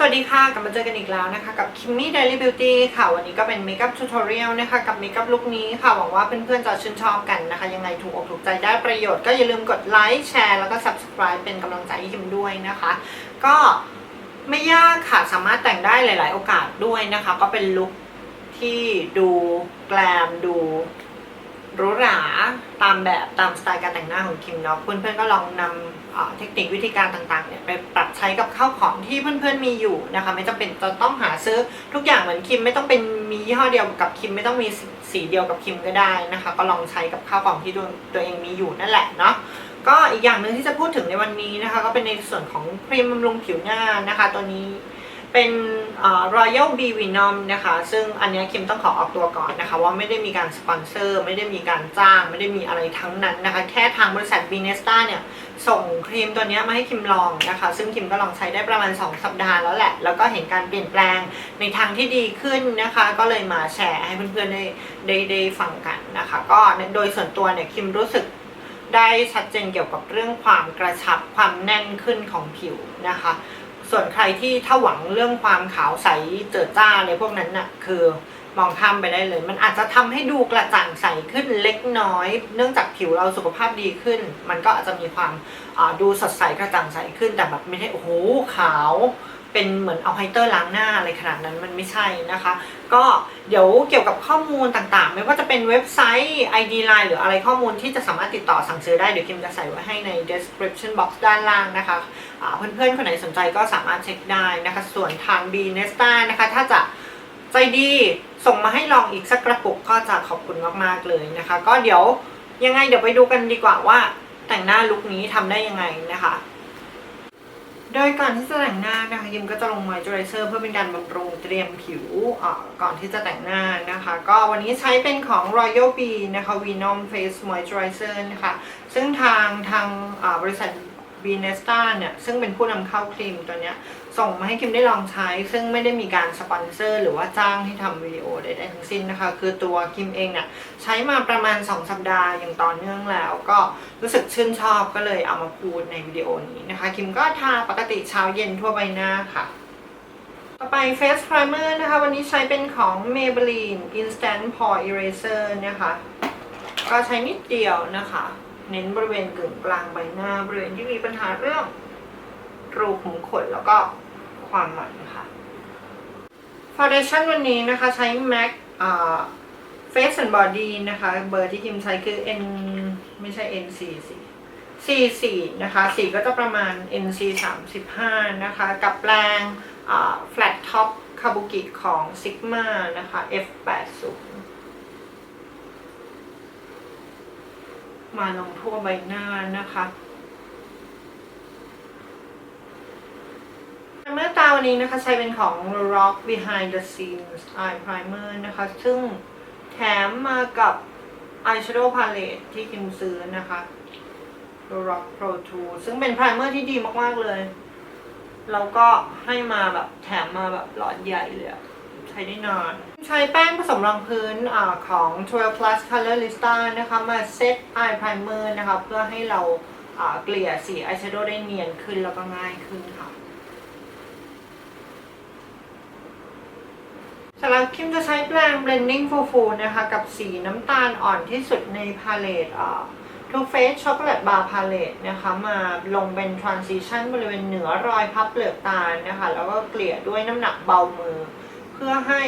สวัสดีค่ะ กลับมาเจอกันอีกแล้วนะคะ กับ Kimmy Daily Beauty ค่ะ วันนี้ก็เป็นเมคอัพ t ู t o r i a l นะคะ กับเมคอัพลุคนี้ค่ะ หวังว่าเพื่อนๆจะชื่นชอบกันนะคะ ยังไงถูกอกถูกใจได้ประโยชน์ก็อย่าลืมกดไลค์แชร์แล้วก็ Subscribe เป็นกำลังใจให้คิมด้วยนะคะ ก็ไม่ยากค่ะ สามารถแต่งได้หลาย ๆ โอกาสด้วยนะคะ ก็เป็นลุคที่ดูแกลมดู หรูหราตามแบบตามสไตล์การแต่งหน้าของคิมเนาะเพื่อนๆก็ลองนำเทคนิควิธีการต่างๆเนี่ยไปปรับใช้กับข้าวของที่เพื่อนๆมีอยู่นะคะไม่จำเป็นจะต้องหาซื้อทุกอย่างเหมือนคิมไม่ต้องเป็นมียี่ห้อเดียวกับคิมไม่ต้องมีสีเดียวกับคิมก็ได้นะคะ ก็ลองใช้กับข้าวของที่ตัวเองมีอยู่นั่นแหละเนาะก็อีกอย่างหนึ่งที่จะพูดถึงในวันนี้นะคะ ก็เป็นในส่วนของครีมบำรุงผิวหน้านะคะ ตัวนี้ เป็นเอ่อ Royal B Venom นะคะ ซึ่งอันนี้คิมต้องขอออกตัวก่อนนะคะ ว่าไม่ได้มีการสปอนเซอร์ ไม่ได้มีการจ้าง ไม่ได้มีอะไรทั้งนั้นนะคะ แค่ทางบริษัท b n e s t a เนี่ย ส่งครีมตัวนี้มาให้คิมลองนะคะ ซึ่งคิมก็ลองใช้ได้ประมาณ 2 สัปดาห์แล้วแหละ แล้วก็เห็นการเปลี่ยนแปลงในทางที่ดีขึ้นนะคะ ก็เลยมาแชร์ให้เพื่อนๆได้ได้ได้ฟังกันนะคะ ก็โดยส่วนตัวเนี่ยคิมรู้สึกได้ชัดเจนเกี่ยวกับเรื่องความกระชับความแน่นขึ้นของผิวนะคะ ส่วนใครที่ถ้าหวังเรื่องความขาวใสเจิดจ้าอะไรพวกนั้นน่ะคือมองข้ามไปได้เลย มันอาจจะทำให้ดูกระจ่างใสขึ้นเล็กน้อย เนื่องจากผิวเราสุขภาพดีขึ้น มันก็อาจจะมีความอ่าดูสดใสกระจ่างใสขึ้นแต่แบบไม่ใช่โอ้โหขาว เป็นเหมือนเอาไฮเตอร์ล้างหน้าอะไรขนาดนั้นมันไม่ใช่นะคะ ก็เดี๋ยวเกี่ยวกับข้อมูลต่างๆ ไม่ว่าจะเป็นเว็บไซต์ ID Line หรืออะไรข้อมูลที่จะสามารถติดต่อสั่งซื้อได้เดี๋ยวคิมจะใส่ไว้ให้ใน description box ด้านล่างนะคะอ่าเพื่อนๆ คนไหนสนใจก็สามารถเช็คได้นะคะ ส่วนทาง b n e s t a นะคะ ถ้าจะใจดีส่งมาให้ลองอีกสักกระปุกก็จะขอบคุณมากๆเลยนะคะ ก็เดี๋ยวยังไงเดี๋ยวไปดูกันดีกว่าว่าแต่งหน้าลุคนี้ทำได้ยังไงนะคะ โดยก่อนที่จะแต่งหน้านะคะยิมก็จะลงมอยเจอไรเซอร์เพื่อเป็นการบำรุงเตรียมผิวก่อนที่จะแต่งหน้านะคะ ก็วันนี้ใช้เป็นของ Royal B นะคะ Venom Face Moisturizer นะคะ ซึ่งทางทางบริษัท b n e s t a เนี่ย ซึ่งเป็นผู้นำเข้าครีมตัวเนี้ย ส่งมาให้คิมได้ลองใช้ ซึ่งไม่ได้มีการสปอนเซอร์ หรือว่าจ้างให้ทำวิดีโอใดๆทั้งสิ้นนะคะ คือตัวคิมเองเนี่ย ใช้มาประมาณ 2 สัปดาห์อย่างต่อเนื่องแล้ว ก็รู้สึกชื่นชอบก็เลยเอามาพูดในวิดีโอนี้นะคะ คิมก็ทาปกติเช้าเย็นทั่วใบหน้าค่ะต่อไป Face Primer นะคะ วันนี้ใช้เป็นของ Maybelline Instant Pore Eraser นะคะ ก็ใช้นิดเดียวนะคะ เน้นบริเวณกึ่งกลางใบหน้าบริเวณที่มีปัญหาเรื่องรูขุมขนแล้วก็ความหมันค่ะ Foundation วันนี้นะคะใช้ MAC อ่า Face and Body นะคะ เบอร์ที่คิมใช้คือ N ไม่ใช่ NC สิ C4 นะคะสีก็จะประมาณ NC 35 นะคะ กับแปลงอ่า Flat Top Kabuki ของ Sigma นะคะ F80 มาลงทั่วใบหน้านะคะเมื่อตาวันนี้นะคะใช้เป็นของ Rock Behind the Scenes Eye Primer นะคะ ซึ่งแถมมากับ Eyeshadow Palette ที่คิมซื้อนะคะ Rock Pro 2 ซึ่งเป็น primer ที่ดีมาก ๆ เลย แล้วก็ให้มาแบบแถมมาแบบหลอดใหญ่เลยอะ ช้ได้นาน ใช้แป้งผสมรองพื้นอของ12 plus Colorista นะคะมาเซต eye primer นะคะเพื่อให้เราเกลี่ยสี eyeshadow ได้เนียนขึ้นแล้วก็ง่ายขึ้นค่ะสำหรับคิมจะใช้แปรง blending for full นะคะกับสีน้ำตาลอ่อนที่สุดในพาเลตอ่า Too Faced Chocolate Bar Palette นะคะมาลงเป็น transition บริเวณเหนือรอยพับเปลือกตานะคะ แล้วก็เกลี่ยด้วยน้ำหนักเบามือ พื่อให้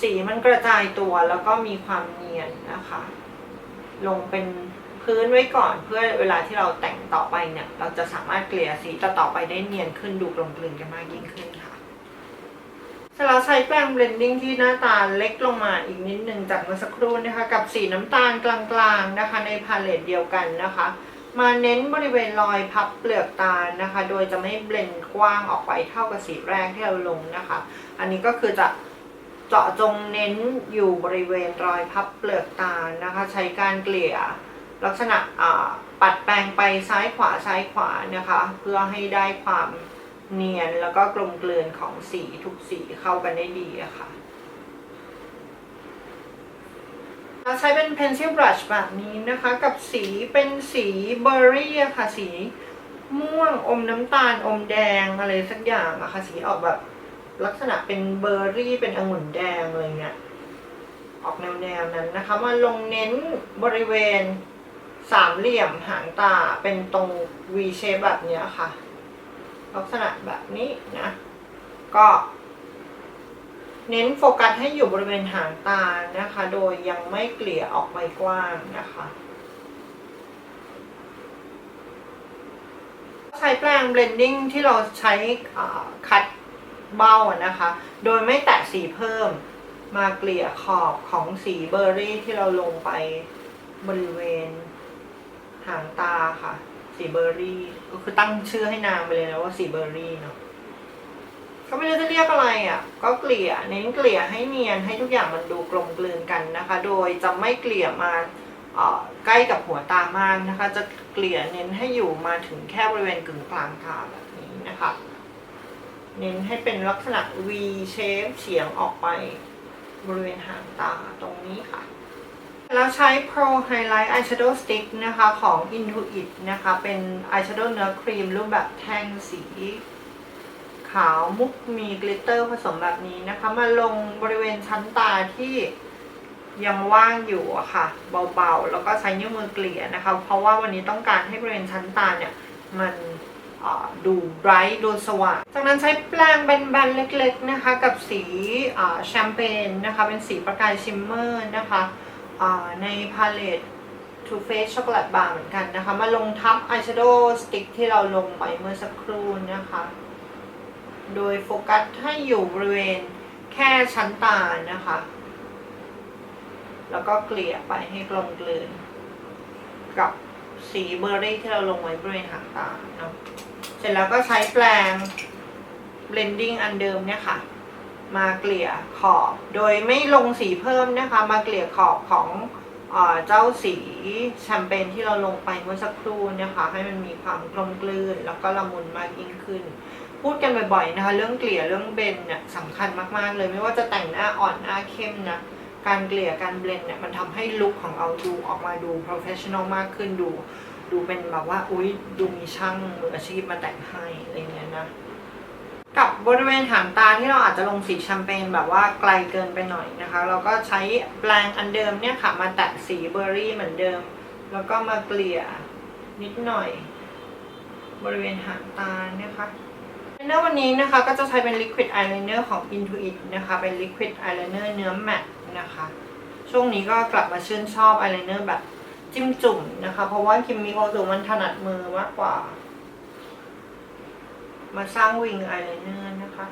สีมันกระจายตัวแล้วก็มีความเนียนนะคะ ลงเป็นพื้นไว้ก่อนเพื่อเวลาที่เราแต่งต่อไปเนี่ย เราจะสามารถเกลี่ยสีต่อไปได้เนียนขึ้นดูกลมกลืนกันมากยิ่งขึ้นค่ะเสร็จแล้วใช้แปรงเบลนดิ้งที่หน้าตาเล็กลงมาอีกนิดนึงจากเมื่อสักครู่นะคะ กับสีน้ำตาลกลางๆนะคะ ในพาเลตเดียวกันนะคะ มาเน้นบริเวณรอยพับเปลือกตานะคะ โดยจะไม่เบลนกว้างออกไปเท่ากับสีแรกที่เราลงนะคะ อันนี้ก็คือจะเจาะจงเน้นอยู่บริเวณรอยพับเปลือกตานะคะ ใช้การเกลี่ยลักษณะปัดแปรงไปซ้ายขวาซ้ายขวานะคะ เพื่อให้ได้ความเนียนแล้วก็กลมกลืนของสีทุกสีเข้ากันได้ดีะค่ะรา ใช้เป็น pencil brush แบบนี้นะคะ กับสีเป็นสีเบอร์รี่ค่ะ สีม่วงอมน้ำตาลอมแดงอะไรสักอย่างอะค่ะ สีออกแบบลักษณะเป็นเบอร์รี่เป็นองุ่นแดงอะไรเงี้ยออกแนวๆนั้นนะคะ มาลงเน้นบริเวณสามเหลี่ยมหางตาเป็นตรง V shape แบบเนี้ยค่ะ ลักษณะแบบนี้นะ ก็ เน้นโฟกัสให้อยู่บริเวณหางตานะคะ โดยยังไม่เกลี่ยออกไปกว้างนะคะ ใช้แปรง blending ที่เราใช้คัดเบ้านะคะ โดยไม่แตะสีเพิ่มมาเกลี่ยขอบของสีเบอร์รี่ที่เราลงไปบริเวณหางตาค่ะ สีเบอร์รี่ ก็คือตั้งชื่อให้นางไปเลยนะว่าสีเบอร์รี่เนาะ ก็ไม่รู้จะเรียกอะไรอะ ก็เกลี่ยเน้นเกลี่ยให้เนียนให้ทุกอย่างมันดูกลมกลืนกันนะคะ โดยจะไม่เกลี่ยมาใกล้กับหัวตามากนะคะ จะเกลี่ยเน้นให้อยู่มาถึงแค่บริเวณกึ่งกลางตาแบบนี้นะคะ เน้นให้เป็นลักษณะ V shape เฉียงออกไปบริเวณหางตาตรงนี้ค่ะ แล้วใช้ Pro Highlight Eyeshadow Stick นะคะของ Intuit นะคะ เป็น eyeshadow เนื้อครีมรูปแบบแท่งสี ขาวมุกมีกลิตเตอร์ผสมแบบนี้นะคะ มาลงบริเวณชั้นตาที่ยังว่างอยู่อะค่ะ เบาๆ แล้วก็ใช้นิ้วมือเกลี่ยนะคะ เพราะว่าวันนี้ต้องการให้บริเวณชั้นตาเนี่ย มันดูไบรท์ดูสว่าง จากนั้นใช้แปรงแบนๆ เล็กๆนะคะ กับสีแชมเปญนะคะ เป็นสีประกายชิมเมอร์นะคะในพาเลต Too Faced Chocolate Bar เหมือนกันนะคะ มาลงทับอายแชโดว์สติ๊กที่เราลงไปเมื่อสักครู่นะคะ โดยโฟกัสให้อยู่บริเวณแค่ชั้นตานะคะ แล้วก็เกลี่ยไปให้กลมกลืน กับสีเบอร์รี่ที่เราลงไว้บริเวณหางตาเนาะเสร็จแล้วก็ใช้แปรง blending อันเดิมเนี่ยค่ะ มาเกลี่ยขอบ โดยไม่ลงสีเพิ่มนะคะ มาเกลี่ยขอบของเจ้าสีแชมเปญที่เราลงไปเมื่อสักครู่นะคะ ให้มันมีความกลมกลืน แล้วก็ละมุนมากยิ่งขึ้น พูดกันบ่อยๆนะคะ เรื่องเกลี่ยเรื่องเบนเนี่ยสำคัญมากๆเลยไม่ว่าจะแต่งหน้าอ่อนหน้าเข้มนะการเกลี่ยการเบลนเนี่ยมันทำให้ลุคของเราดูออกมาดู professional มากขึ้นดู ดูเป็นแบบว่าอุ้ยดูมีช่างมืออาชีพมาแต่งให้อะไรเงี้ยนะกับบริเวณหางตาที่เราอาจจะลงสีแชมเปญแบบว่าไกลเกินไปหน่อยนะคะ เราก็ใช้แปรงอันเดิมเนี่ยค่ะมาแตะสีเบอร์รี่เหมือนเดิม แล้วก็มาเกลี่ยนิดหน่อย บริเวณหางตานะคะ เนอร์วันนี้นะคะก็จะใช้เป็น Liquid Eyeliner ของ Intuit นะคะ เป็น Liquid Eyeliner เนื้อแมตต์นะคะ ช่วงนี้ก็กลับมาชื่นชอบ eyeliner แบบจิ้มจุ่มนะคะ เพราะว่าคิมมีความรู้สึกมันถนัดมือมากกว่า มาสร้างวิง eyeliner นะคะ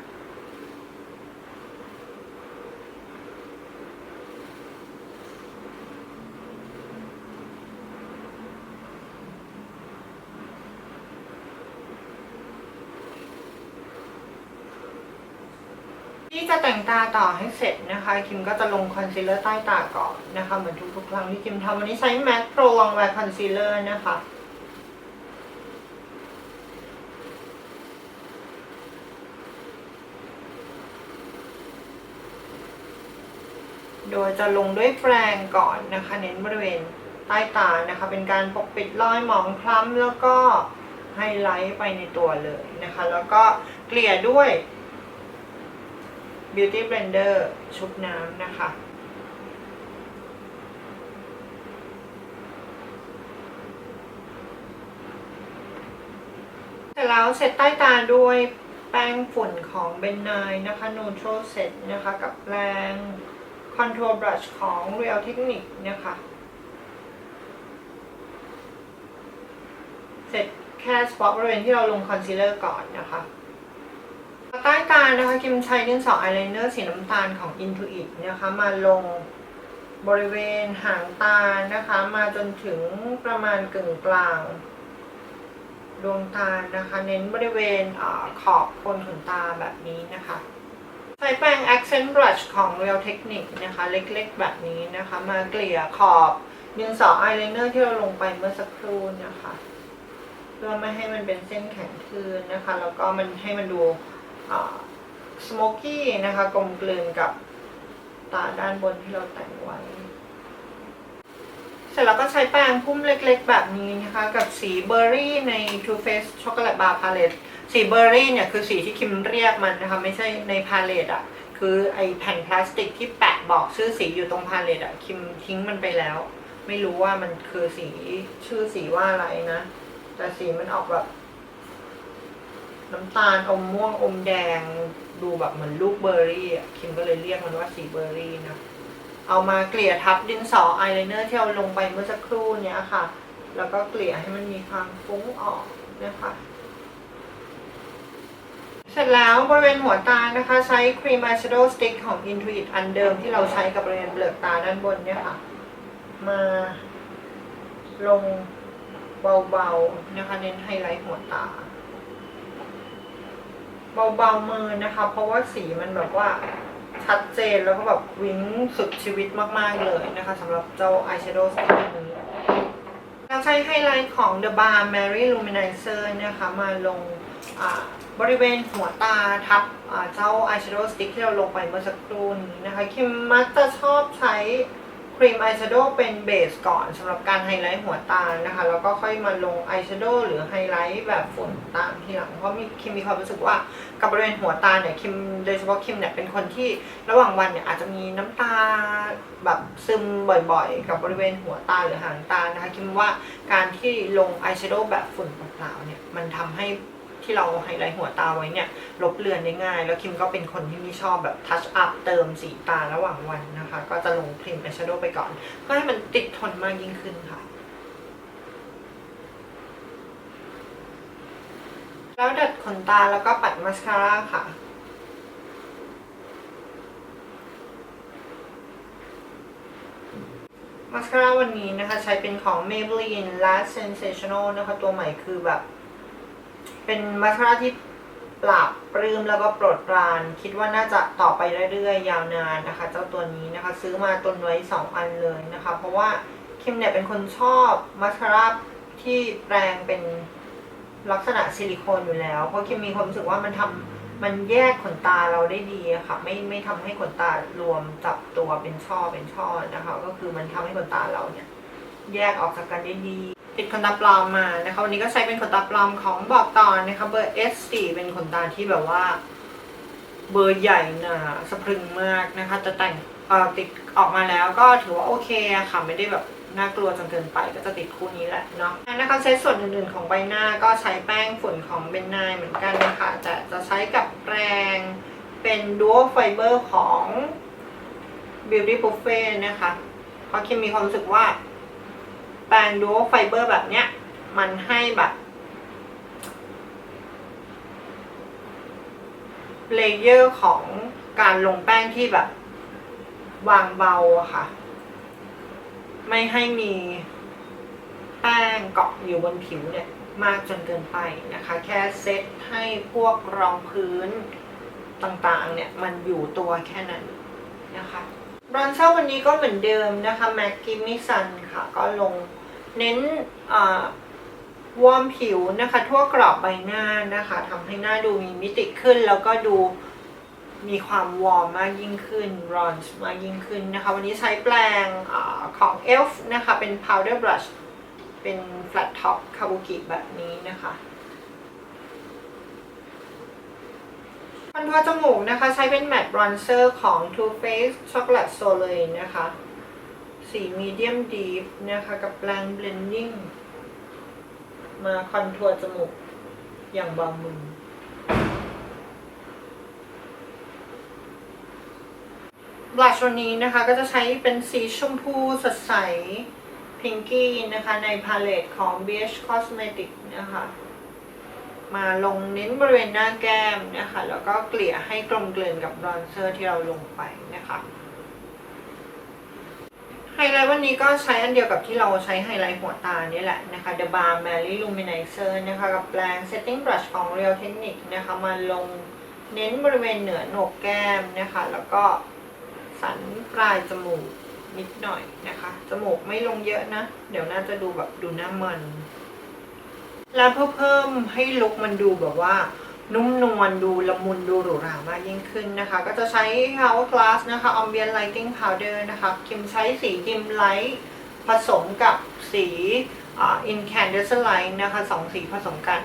ที่จะแต่งตาต่อให้เสร็จนะคะ คิมก็จะลงคอนซีลเลอร์ใต้ตาก่อนนะคะ เหมือนทุกๆ ครั้งที่คิมทำวันนี้ใช้ MAC Pro Long Wear Concealer นะคะโดยจะลงด้วยแปรงก่อนนะคะ เน้นบริเวณใต้ตานะคะ เป็นการปกปิดรอยหมองคล้ำแล้วก็ไฮไลท์ไปในตัวเลยนะคะ แล้วก็เกลี่ยด้วย Beauty Blender ชุบน้ำนะคะ เสร็จแล้วเสร็จใต้ตาด้วยแป้งฝุ่นของเบนนายนะคะ Neutral Set นะคะ กับแปรง Contour Brush ของ Real Technique นะคะ เสร็จแค่สปอตบริเวณที่เราลงคอนซีลเลอร์ก่อนนะคะานะคะกิมใช้ดินสออายไลเนอร์สีน้ำตาลของ Intuit นะคะมาลงบริเวณหางตานะคะ มาจนถึงประมาณกึ่งกลาง ดวงตานะคะ เน้นบริเวณอขอบโคนขนตาแบบนี้นะคะ ใช้แปรง accent brush ของ Real Technique นะคะ เล็กๆแบบนี้นะคะ มาเกลี่ยขอบดินสออายไลเนอร์ที่เราลงไปเมื่อสักครู่นะคะเพื่อไม่ให้มันเป็นเส้นแข็งทืนนะคะ แล้วก็มันให้มันดู สโมกี้นะคะ กลมกลืนกับตาด้านบนที่เราแต่งไว้ เสร็จแล้วก็ใช้แป้งพุ่มเล็กๆ แบบนี้นะคะ กับสีเบอร์รี่ใน Too Faced Chocolate Bar Palette สีเบอร์รี่เนี่ยคือสีที่คิมเรียกมันนะคะ ไม่ใช่ในพาเลตอะคือไอแผ่นพลาสติกที่แปะบอกชื่อสีอยู่ตรงพาเลตอะคิมทิ้งมันไปแล้ว ไม่รู้ว่ามันคือสีชื่อสีว่าอะไรนะ แต่สีมันออกแบบ น้ำตาลอมม่วงอมแดง ดูแบบเหมือนลูกเบอร์รี่อะคิมก็เลยเรียกมันว่าสีเบอร์รี่นะ เอามาเกลี่ยทับดินสออายไลเนอร์ที่เราลงไปเมื่อสักครู่เนี้ยค่ะ แล้วก็เกลี่ยให้มันมีความฟุ้งออกนะคะเสร็จแล้วบริเวณหัวตานะคะ ใช้ครีมอายแชโดว์สติ๊กของ Intuit อันเดิมที่เราใช้กับบริเวณเปลือกตาด้านบนเนี่ยค่ะ มาลงเบาๆนะคะ เน้นไฮไลท์หัวตา เบาๆมือนะคะ เพราะว่าสีมันแบบว่าชัดเจนแล้วก็แบบวิ้งสุดชีวิตมากๆเลยนะคะสำหรับเจ้าอายแชโดว์สติ๊กนี้เราใช้ไฮไลท์ของ The Bar Mary Luminizer นะคะ มาลงบริเวณหัวตาทับเจ้าอายแชโดว์สติ๊กที่เราลงไปเมื่อสักครู่นี้นะคะ คิมมักจะชอบใช้ ครีมอายแชโดว์เป็นเบสก่อนสำหรับการไฮไลท์หัวตานะคะ แล้วก็ค่อยมาลงอายแชโดว์หรือไฮไลท์แบบฝุ่นตามทีหลัง เพราะมีคิมมีความรู้สึกว่ากับบริเวณหัวตาเนี่ยคิมโดยเฉพาะคิมเนี่ยเป็นคนที่ระหว่างวันเนี่ยอาจจะมีน้ำตาแบบซึมบ่อยๆ กับบริเวณหัวตาหรือหางตานะคะคิมว่าการที่ลงอายแชโดว์แบบฝุ่นเปล่าๆเนี่ยมันทำให้ ที่เราไฮไลท์หัวตาไว้เนี่ยลบเลือนได้ง่าย แล้วคิมก็เป็นคนที่ไม่ชอบแบบทัชอัพเติมสีตาระหว่างวันนะคะ ก็จะลงครีมอายแชโดว์ไปก่อน เพื่อให้มันติดทนมากยิ่งขึ้นค่ะแล้วดัดขนตาแล้วก็ปัดมาสคาร่าค่ะ มาสคาร่าวันนี้นะคะ ใช้เป็นของ Maybelline Last Sensational นะคะ ตัวใหม่คือแบบ เป็นมาสคาร่าที่ปราบปรื้มแล้วก็โปรดปราน คิดว่าน่าจะต่อไปเรื่อยๆ ยาวนานนะคะ เจ้าตัวนี้นะคะ ซื้อมาตุนไว้2อันเลยนะคะ เพราะว่าคิมเนี่ยเป็นคนชอบมาสคาร่าที่แปลงเป็นลักษณะซิลิโคนอยู่แล้ว เพราะคิมมีความรู้สึกว่ามันทำมันแยกขนตาเราได้ดีอะค่ะ ไม่ไม่ทำให้ขนตารวมจับตัวเป็นช่อเป็นช่อนะคะ ก็คือมันทำให้ขนตาเราเนี่ย แยกออกจากกันได้ดี ติดขนตาปลอมมานะคะ วันนี้ก็ใช้เป็นขนตาปลอมของบอกตอนนะคะ เบอร์ S4 เป็นขนตาที่แบบว่า เบอร์ใหญ่หนาสะพรึงมากนะคะจะแต่งติดออกมาแล้วก็ถือว่าโอเคค่ะไม่ได้แบบน่ากลัวจนเกินไปก็จะติดคู่นี้แหละเนาะนะคะเซตส่วนอื่นๆของใบหน้าก็ใช้แป้งฝุ่นของเบนนายเหมือนกันนะคะจะจะใช้กับแปรงเป็นดูโอไฟเบอร์ของ Beauty Buffet นะคะเพราะคิมมีความรู้สึกว่า แปรงดูโอไฟเบอร์แบบเนี้ย มันให้แบบเลเยอร์ของการลงแป้งที่แบบ วางเบาอะค่ะ ไม่ให้มีแป้งเกาะอยู่บนผิวเนี่ยมากจนเกินไปนะคะ แค่เซตให้พวกรองพื้นต่างๆเนี่ย มันอยู่ตัวแค่นั้นนะคะบรอนเซอร์วันนี้ก็เหมือนเดิมนะคะ MAC g i m m e Sun ค่ะ ก็ลง เน้นวอร์มผิวนะคะทั่วกรอบใบหน้านะคะทำให้หน้าดูมีมิติขึ้น แล้วก็ดูมีความวอร์มมากยิ่งขึ้นรอนช์มากยิ่งขึ้นนะคะวันนี้ใช้แปรงอของ ELF นะคะเป็น powder brush เป็น flat top kabuki แบบนี้นะคะคอนทัวร์จมูกนะคะ ใช้เป็น matte bronzer ของ Too Faced Chocolate Soleil นะคะ สี medium deep นะคะ กับแปรง blending มาคอนทัวร์จมูกอย่างเบามือบลัชวันนี้นะคะก็จะใช้เป็นสีชมพูสดใสพิงกี้นะคะ ในพาเลตของ BH Cosmetic นะคะ มาลงเน้นบริเวณหน้าแก้มนะคะ แล้วก็เกลี่ยให้กลมกลืนกับบรอนเซอร์ที่เราลงไปนะคะ ไฮไลท์วันนี้ก็ใช้อันเดียวกับที่เราใช้ไฮไลท์หัวตานี่แหละนะคะ The Bar Mary Luminizer นะคะ กับแปรง Setting Brush ของ Real Technique นะคะ มาลงเน้นบริเวณเหนือโหนกแก้มนะคะ แล้วก็สันปลายจมูกนิดหน่อยนะคะ จมูกไม่ลงเยอะนะ เดี๋ยวน่าจะดูแบบดูหน้ามัน แล้วเพื่อเพิ่มให้ลุคมันดูแบบว่า นุ่มนวลดูละมุนดูหรูหรามากยิ่งขึ้นนะคะ ก็จะใช้ Hourglass นะคะ Ambient Lighting Powder นะคะคิมใช้สีคิมไลท์ผสมกับสีอ่า incandescent นะคะสองสีผสมกัน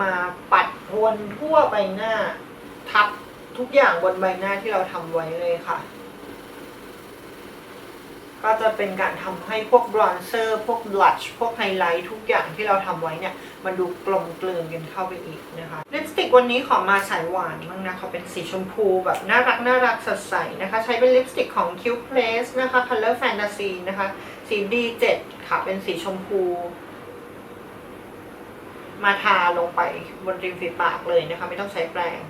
มาปัดวนทั่วใบหน้า ทับทุกอย่างบนใบหน้าที่เราทำไว้เลยค่ะ ก็จะเป็นการทำให้พวกบรอนเซอร์ พวกบลัช พวกไฮไลท์ทุกอย่างที่เราทำไว้เนี่ย มันดูกลมกลืนกันเข้าไปอีกนะคะ ลิปสติกวันนี้ขอมาสายหวานบ้างนะคะเป็นสีชมพูแบบน่ารักน่ารักสดใสนะคะ ใช้เป็นลิปสติกของ Q Place นะคะ Color Fantasy นะคะ สี D7 ค่ะ เป็นสีชมพู มาทาลงไปบนริมฝีปากเลยนะคะ ไม่ต้องใช้แปรง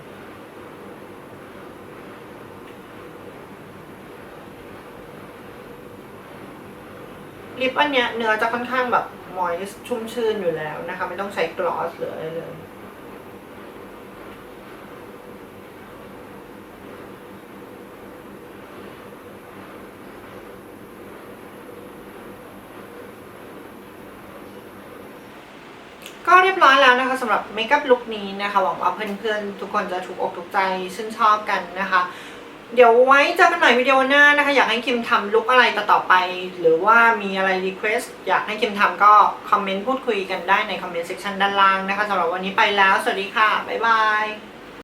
ลิปอันเนี้ยเนื้อจะค่อนข้างแบบมอยชุ่มชื่นอยู่แล้วนะคะ ไม่ต้องใช้กลอสหรืออะไรเลยก็เรียบร้อยแล้วนะคะสำหรับเมคอัพลุคนี้นะคะหวังว่าเพื่อนๆทุกคนจะถูกอกถูกใจชื่นชอบกันนะคะ เดี๋ยวไว้เจอกันใหม่วิดีโอหน้านะคะ อยากให้คิมทำลุคอะไรต่อไป หรือว่ามีอะไรรีเควสอยากให้คิมทำก็คอมเมนต์พูดคุยกันได้ในคอมเมนต์เซ็กชันด้านล่างนะคะสำหรับวันนี้ไปแล้ว สวัสดีค่ะ บ๊ายบาย